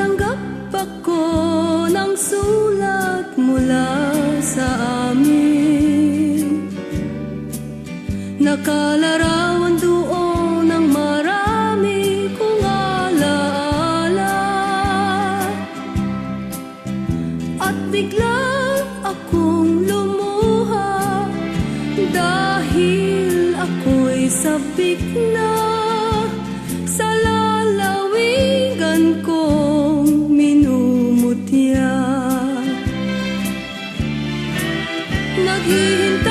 Nakatanggap ako ng sulat mula sa amin. Nakalarawan doon ng marami kong alaala. At bigla akong lumuha Dahil ako'y sabik na Naghihintay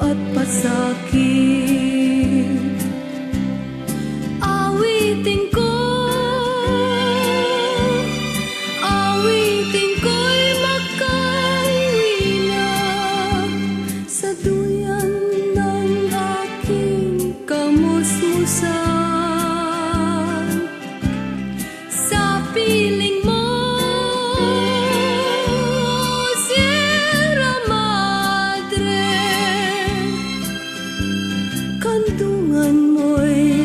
at pasakit kantungan mo'y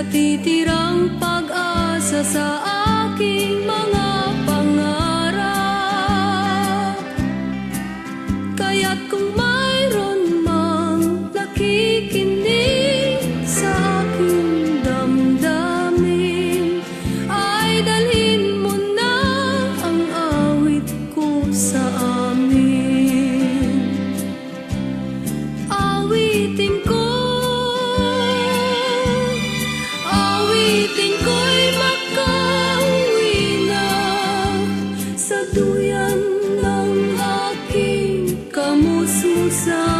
Natitirang pag-asa sa aking mga song.